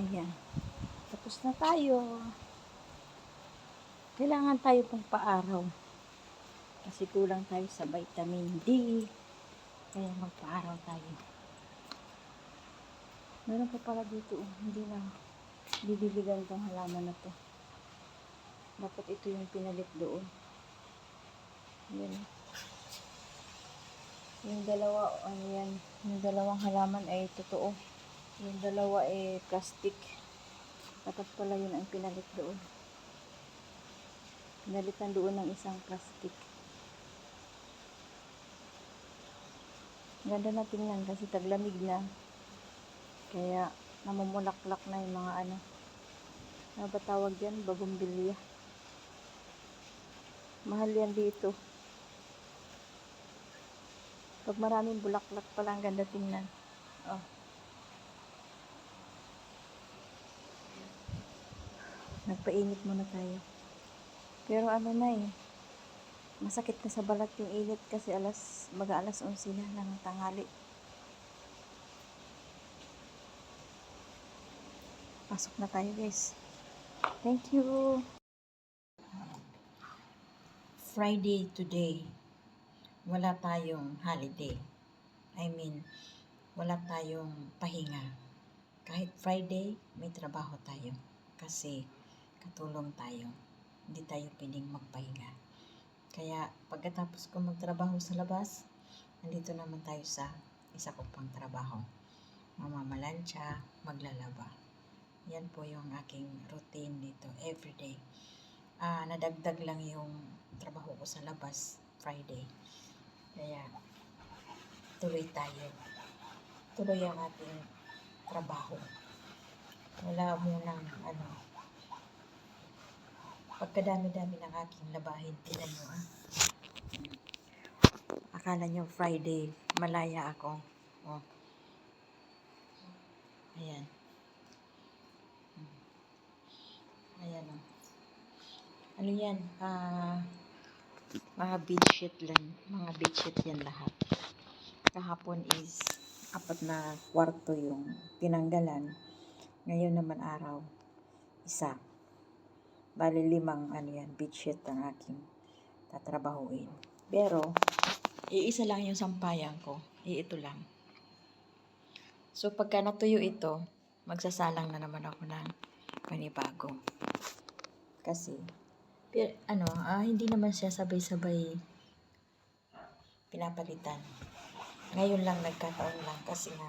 Ayan. Tapos na tayo. Kailangan tayo pong paaraw. Kasi kulang tayo sa vitamin D. Kaya magpaaraw tayo. Meron pa pala dito. oh. Hindi na didiligan tong halaman na to. Dapat ito yung pinalit doon. Yan. Yung dalawa, ano yan, yung dalawang halaman ay totoo. Yung dalawa ay plastic. Dapat pala yun ang pinalit doon. Pinalitan doon ng isang plastic. Ganda na tingnan kasi taglamig na. Kaya namumulaklak na yung mga ano. Ano ba tawag yan? Bagumbilya. Mahal yan dito. Pag maraming bulaklak pala, ang ganda tingnan. Oh. Nagpainit muna tayo. Pero ano na eh, masakit na sa balat yung init kasi alas, maga alas 11 na ng tanghali. Pasok na tayo guys. Thank you. Friday today. Wala tayong holiday. I mean, wala tayong pahinga. Kahit Friday, may trabaho tayo. Kasi katulong tayo. Hindi tayo pwedeng magpahinga. Kaya pagkatapos ko magtrabaho sa labas, nandito naman tayo sa isa ko pang trabaho. Mamamalansya, maglalaba. Yan po yung aking routine dito everyday. Ah, nadagdag lang yung trabaho ko sa labas Friday. Kaya tuloy tayo. Tuloy ang ating trabaho. Wala munang ano, pagkadami-dami ng aking labahin, tinan nyo ah. Akala nyo Friday, malaya ako. Oh. Ayan. Hmm. Ayan oh. Ano yan? Ah, mga bedsheet lang. Mga bedsheet yan lahat. Kahapon is apat na kwarto yung tinanggalan. Ngayon naman araw, isa. Bali limang ano yan, bedsheet ang aking tatrabahuin. Pero, iisa lang yung sampayan ko. Iito lang. So, pagka natuyo ito, magsasalang na naman ako ng panibago. Kasi, pero, ano, ah, hindi naman siya sabay-sabay pinapalitan. Ngayon lang nagkataon lang kasi nga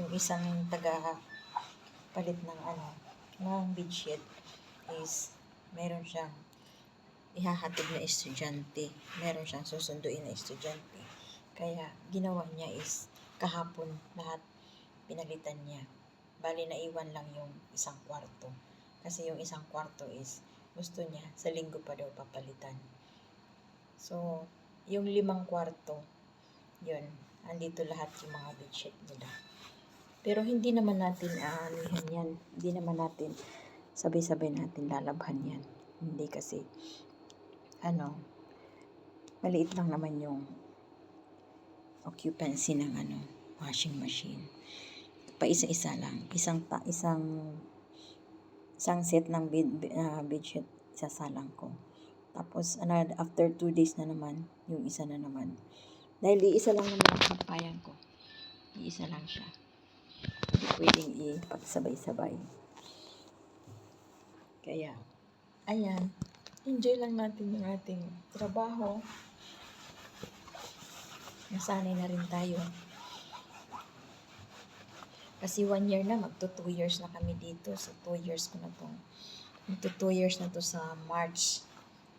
yung isang taga palit ng ano, ng bedsheet is meron siyang ihahatid na estudyante. Meron siyang susunduin na estudyante. Kaya ginawa niya is kahapon lahat pinalitan niya. Bali naiwan lang yung isang kwarto. Kasi yung isang kwarto is gusto niya sa linggo pa daw papalitan. So, yung limang kwarto, yun, andito lahat yung mga bedsheet nila. Pero hindi naman natin aanihan yan. Hindi naman natin sabay-sabay natin lalabhan yan. Hindi kasi, ano, maliit lang naman yung occupancy ng ano, washing machine. Pa isa-isa lang. Isang, ta, isang, isang set ng bed, uh, bedsheet, isasalang ko. Tapos, another, after two days na naman, yung isa na naman. Dahil iisa lang naman ang sampayan ko. Iisa lang siya. Hindi pwedeng ipagsabay-sabay. Kaya, ayan. Enjoy lang natin yung ating trabaho. Nasanay na rin tayo. Kasi one year na, magto two years na kami dito. So, two years ko na to. Magto two years na to sa March.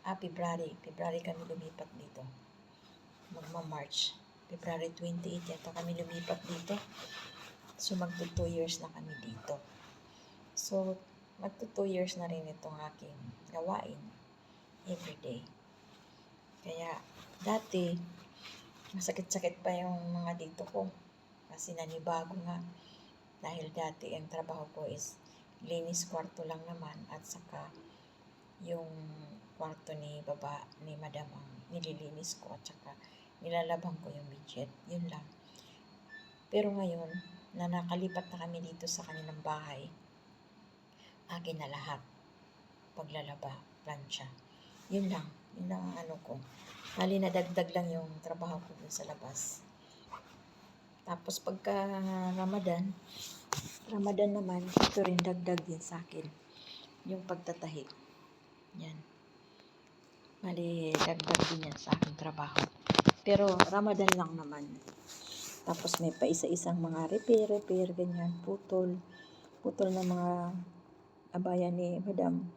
Ah, February. February kami lumipat dito. Magma-March. February 28 yata kami lumipat dito. So, magto two years na kami dito. So, magto two years na rin itong aking gawain everyday. Kaya, dati, masakit-sakit pa yung mga dito ko. Kasi nanibago nga. Dahil dati, ang trabaho ko is linis kwarto lang naman at saka yung kwarto ni baba ni madam ang nililinis ko at saka nilalabang ko yung budget. Yun lang. Pero ngayon, na nakalipat na kami dito sa kanilang bahay, akin na lahat. Paglalaba, plancha. Yun lang. Yun lang ang ano ko. Hali na dagdag lang yung trabaho ko dun sa labas. Tapos pagka Ramadan, Ramadan naman, ito rin dagdag din sa akin. Yung pagtatahi. Yan. Mali, dagdag din yan sa aking trabaho. Pero Ramadan lang naman. Tapos may pa isa-isang mga repair, repair, ganyan, putol. Putol ng mga abaya ni madam.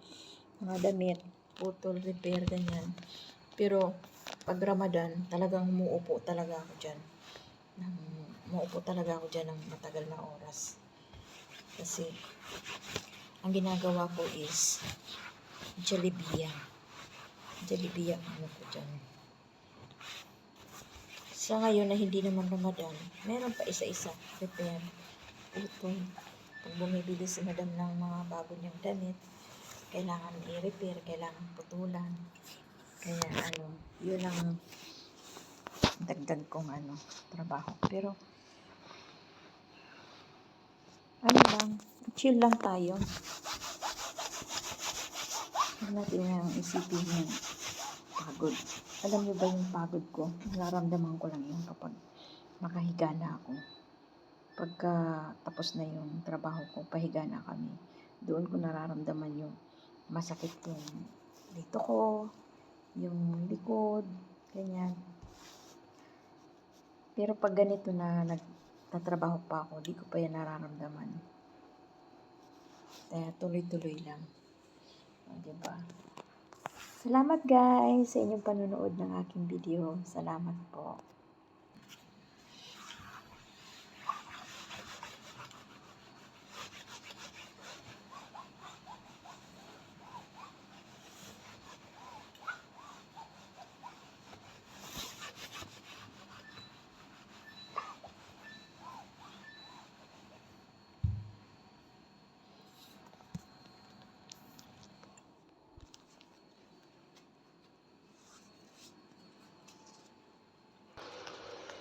Mga damit, putol, repair, ganyan. Pero pag Ramadan, talagang umuupo talaga ako dyan. Umuupo talaga ako dyan ng matagal na oras. Kasi ang ginagawa ko is. Jollibee ang ano ko dyan. Sa ngayon na hindi naman Ramadan, meron pa isa-isa. Repair, putol. Bumibili si madam ng mga bago niyang damit, kailangan i-repair, kailangan putulan. Kaya ano, yun ang dagdag kong ano, trabaho. Pero, ano lang, chill lang tayo. Huwag natin yung isipin yung pagod. Alam niyo ba yung pagod ko? Nararamdaman ko lang yun kapag makahiga na ako. Pagka tapos na yung trabaho ko, pahiga na kami. Doon ko nararamdaman yung masakit yung dito ko, yung likod, ganyan. Pero pag ganito na nagtatrabaho pa ako, di ko pa yan nararamdaman. Kaya tuloy-tuloy lang. O, diba? Salamat guys sa inyong panonood ng aking video. Salamat po.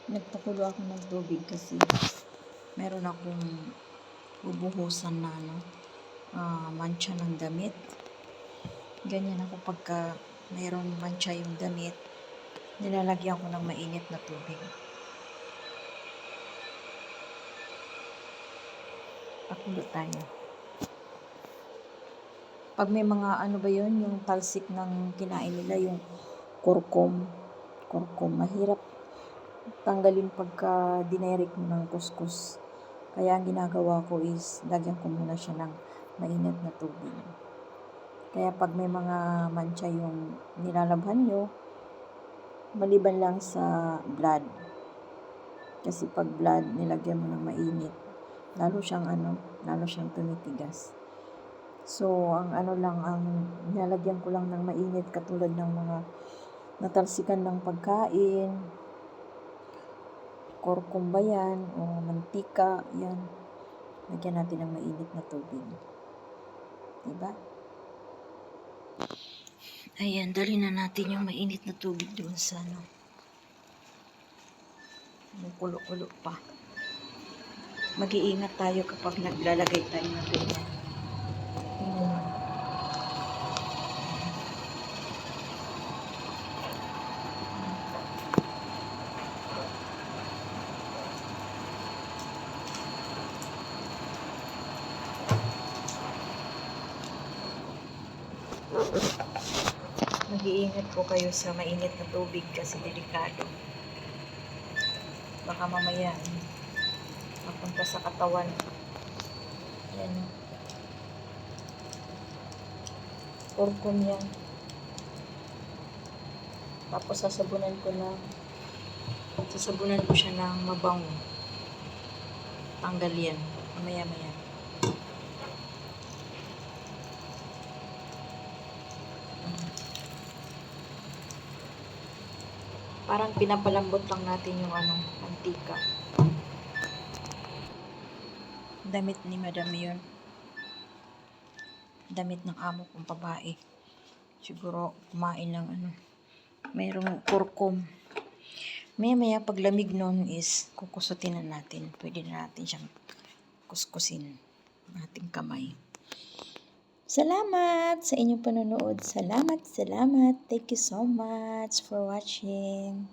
Nagpakulo ako ng tubig kasi meron akong bubuhusan na ano, ah, mancha ng damit. Ganyan ako pagka mayroong mancha yung damit, nilalagyan ko ng mainit na tubig. Pakulo tayo. Pag may mga ano ba yun, yung talsik ng kinain nila, yung kurkum, kurkum, mahirap tanggalin pagka dinirect mo ng kuskus. Kaya ang ginagawa ko is, lagyan ko muna siya ng mainit na tubig. Kaya pag may mga mancha yung nilalabhan nyo, maliban lang sa blood. Kasi pag blood, nilagyan mo ng mainit, lalo siyang ano, lalo siyang tumitigas. So, ang ano lang, ang nilalagyan ko lang ng mainit katulad ng mga natalsikan ng pagkain, kurkum ba yan, o mantika, yan. Lagyan natin ng mainit na tubig. Diba? Ayan, dali na natin yung mainit na tubig doon sa ano. Yung kulo-kulo pa. Mag-iingat tayo kapag naglalagay tayo ng ganyan. Mag-iingat po kayo sa mainit na tubig kasi delikado. Baka mamaya mapunta sa katawan. Yan. Kurkum yan. Tapos sasabunan ko na sasabunan ko siya ng mabango. Tanggal yan. Mamaya maya. Parang pinapalambot lang natin yung ano, mantika. Damit ni Madam yun. Damit ng amo kong babae. Siguro kumain ng ano. Mayroong kurkum. Maya maya pag lamig nun is kukusutin na natin. Pwede na natin siyang kuskusin ng ating kamay. Salamat sa inyong panonood. Salamat, salamat. Thank you so much for watching.